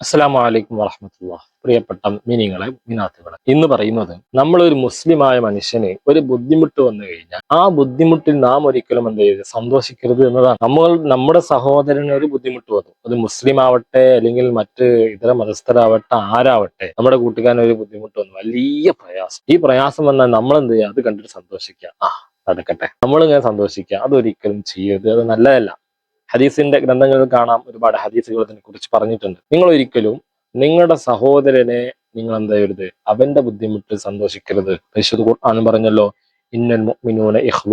അസ്സാം അലൈക്കും പ്രിയപ്പെട്ട മീനിങ്ങളെ മീനാത്തുകളെ ഇന്ന് പറയുന്നത് നമ്മൾ ഒരു മുസ്ലിമായ മനുഷ്യന് ഒരു ബുദ്ധിമുട്ട് വന്നു കഴിഞ്ഞാൽ ആ ബുദ്ധിമുട്ടിൽ നാം ഒരിക്കലും എന്ത് ചെയ്ത് സന്തോഷിക്കരുത് എന്നതാണ്. നമ്മൾ നമ്മുടെ സഹോദരന് ഒരു ബുദ്ധിമുട്ട് വന്നു. അത് മുസ്ലിം ആവട്ടെ അല്ലെങ്കിൽ മറ്റ് ഇതര മതസ്ഥരാവട്ടെ ആരാവട്ടെ നമ്മുടെ കൂട്ടുകാരൻ ഒരു ബുദ്ധിമുട്ട് വന്നു. വലിയ പ്രയാസം. ഈ പ്രയാസം വന്നാൽ നമ്മൾ എന്ത് ചെയ്യുക? അത് കണ്ടിട്ട് സന്തോഷിക്കുക. ആ നടക്കട്ടെ. നമ്മളിങ്ങനെ സന്തോഷിക്കുക. അതൊരിക്കലും ചെയ്യരുത്. അത് നല്ലതല്ല. ഹദീസിന്റെ ഗ്രന്ഥങ്ങളിൽ കാണാം ഒരുപാട് ഹദീസുകൾ കുറിച്ച് പറഞ്ഞിട്ടുണ്ട്. നിങ്ങൾ ഒരിക്കലും നിങ്ങളുടെ സഹോദരനെ നിങ്ങൾ എന്താ ചെയ്യരുത്? അവന്റെ ബുദ്ധിമുട്ട് സന്തോഷിക്കരുത്. പരിശുദ്ധ ഖുർആൻ പറഞ്ഞല്ലോ ഇന്നൽ മുഅ്മിനൂന ഇഖ്വ.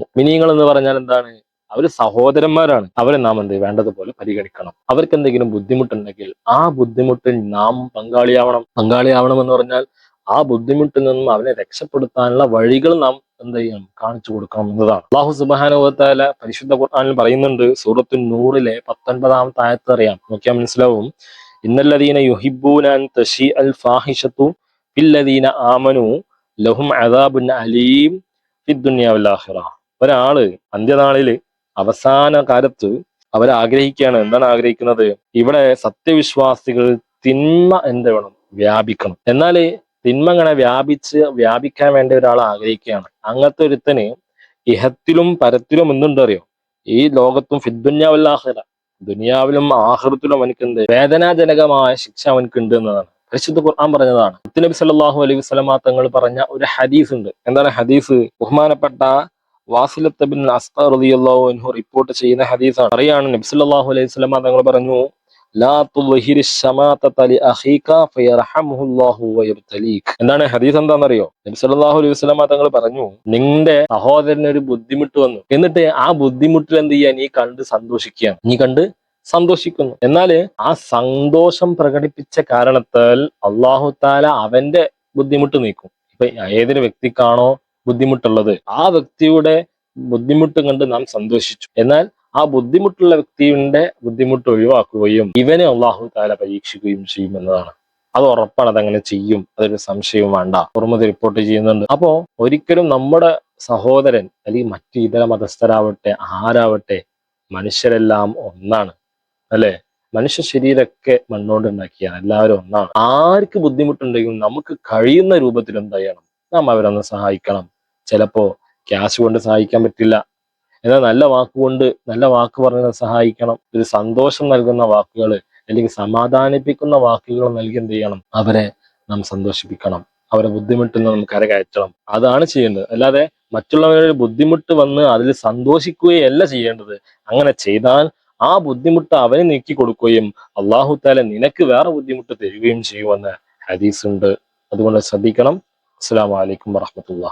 മുഅ്മിനീങ്ങൾ എന്ന് പറഞ്ഞാൽ എന്താണ്? അവർ സഹോദരന്മാരാണ്. അവരെ നാം എന്ത് വേണ്ടതുപോലെ പരിഗണിക്കണം. അവർക്ക് എന്തെങ്കിലും ബുദ്ധിമുട്ടുണ്ടെങ്കിൽ ആ ബുദ്ധിമുട്ടിൽ നാം പങ്കാളിയാവണം. പങ്കാളിയാവണം എന്ന് പറഞ്ഞാൽ ആ ബുദ്ധിമുട്ടിൽ നിന്നും അവനെ രക്ഷപ്പെടുത്താനുള്ള വഴികൾ നാം എന്ത് ചെയ്യണം കാണിച്ചു കൊടുക്കണം എന്നതാണ്. അള്ളാഹു സുബാനുഭവത്താല പരിശുദ്ധ ഖുർആനിൽ പറയുന്നുണ്ട് സൂറത്തു നൂറിലെ പത്തൊൻപതാമത്തെ ആയത്ത് അറിയാം. നോക്കിയാൽ മനസ്സിലാവും. ഇന്നല്ലദീന യുഹിബൂനാൻ തശി അൽ ഫാഹിഷത്തു ഫില്ലദീന ആമനു ലഹും അദാബുൻ അലീം ഫിദ്ദുനിയാവില്ലാഹിറ ഒരാൾ അന്ത്യനാളിൽ അവസാന കാലത്ത് അവർ ആഗ്രഹിക്കുകയാണ്. എന്താണ് ആഗ്രഹിക്കുന്നത്? ഇവിടെ സത്യവിശ്വാസികൾ തിന്മ എന്ത് വേണം? വ്യാപിക്കണം. എന്നാൽ തിന്മ ഇങ്ങനെ വ്യാപിച്ച് വ്യാപിക്കാൻ വേണ്ടി ഒരാൾ ആഗ്രഹിക്കുകയാണ്. അങ്ങനത്തെ ഒരുത്തന് ഇഹത്തിലും പരത്തിലും എന്തുണ്ടറിയോ? ഈ ലോകത്തും ഫിദ്ദുന്യാവല്ലാഹിറ ദുനിയാവിലും ആഹൃത്തിലും അവനക്കുണ്ട് വേദനാജനകമായ ശിക്ഷ അവനക്കുണ്ട് എന്നതാണ്. പരിശുദ്ധ ഖുർആൻ പറഞ്ഞതാണ്. നബി സല്ലല്ലാഹു അലൈഹി വസല്ലമ തങ്ങൾ പറഞ്ഞ ഒരു ഹദീസ് ഉണ്ട്. എന്താണ് ഹദീസ്? ബഹുമാനപ്പെട്ട വാസിലത്ത് ബിൻ അസ്ഖർ റളിയല്ലാഹു അൻഹു റിപ്പോർട്ട് ചെയ്യുന്ന ഹദീസാണ്. അറിയാണ് നബി സല്ലല്ലാഹു അലൈഹി വസല്ലമ തങ്ങൾ പറഞ്ഞു എന്താണ് ഹദീസ് എന്താണെന്നറിയോ നബി സല്ലല്ലാഹു അലൈഹി വസല്ലമ തങ്ങൾ പറഞ്ഞു നിന്റെ സഹോദരന് ഒരു ബുദ്ധിമുട്ട് വന്നു. എന്നിട്ട് ആ ബുദ്ധിമുട്ടിൽ എന്ത് ചെയ്യാൻ നീ കണ്ട് സന്തോഷിക്കുകയാണ്. നീ കണ്ട് സന്തോഷിക്കുന്നു. എന്നാൽ ആ സന്തോഷം പ്രകടിപ്പിച്ച കാരണത്താൽ അള്ളാഹു താല അവന്റെ ബുദ്ധിമുട്ട് നീക്കും. ഇപ്പൊ ഏതൊരു വ്യക്തിക്കാണോ ബുദ്ധിമുട്ടുള്ളത്? ആ വ്യക്തിയുടെ ബുദ്ധിമുട്ട് കണ്ട് നാം സന്തോഷിച്ചു. എന്നാൽ ആ ബുദ്ധിമുട്ടുള്ള വ്യക്തിയുടെ ബുദ്ധിമുട്ട് ഒഴിവാക്കുകയും ഇവനെ അള്ളാഹു താല പരീക്ഷിക്കുകയും ചെയ്യും എന്നതാണ്. അത് ഉറപ്പാണ് അതങ്ങനെ ചെയ്യും. അതൊരു സംശയവും വേണ്ട. ഓർമ്മ റിപ്പോർട്ട് ചെയ്യുന്നുണ്ട്. അപ്പോ ഒരിക്കലും നമ്മുടെ സഹോദരൻ അല്ലെങ്കിൽ മറ്റു ഇതര മതസ്ഥരാവട്ടെ ആരാവട്ടെ മനുഷ്യരെല്ലാം ഒന്നാണ്. അല്ലെ? മനുഷ്യ ശരീരമൊക്കെ മണ്ണോണ്ട് ഉണ്ടാക്കിയാണ്. എല്ലാവരും ഒന്നാണ്. ആർക്ക് ബുദ്ധിമുട്ടുണ്ടെങ്കിലും നമുക്ക് കഴിയുന്ന രൂപത്തിൽ എന്ത് ചെയ്യണം? നാം അവരൊന്ന് സഹായിക്കണം. ചിലപ്പോ ക്യാഷ് കൊണ്ട് സഹായിക്കാൻ പറ്റില്ല. എന്നാൽ നല്ല വാക്കുകൊണ്ട് നല്ല വാക്ക് പറഞ്ഞ് സഹായിക്കണം. ഒരു സന്തോഷം നൽകുന്ന വാക്കുകൾ അല്ലെങ്കിൽ സമാധാനിപ്പിക്കുന്ന വാക്കുകൾ നൽകി എന്ത് ചെയ്യണം? അവരെ നാം സന്തോഷിപ്പിക്കണം. അവരെ ബുദ്ധിമുട്ടിൽ നിന്ന് നമുക്ക് കരകയറ്റണം അതാണ് ചെയ്യേണ്ടത്. അല്ലാതെ മറ്റുള്ളവരുടെ ബുദ്ധിമുട്ട് വന്ന് അതിൽ സന്തോഷിക്കുകയല്ല ചെയ്യേണ്ടത്. അങ്ങനെ ചെയ്താൽ ആ ബുദ്ധിമുട്ട് അവന് നീക്കി കൊടുക്കുകയും അള്ളാഹു താല നിനക്ക് വേറെ ബുദ്ധിമുട്ട് തരികയും ചെയ്യുമെന്ന് ഹദീസ് ഉണ്ട് അതുകൊണ്ട് ശ്രദ്ധിക്കണം. അസ്സാം വലൈക്കും വാഹമത്തുള്ള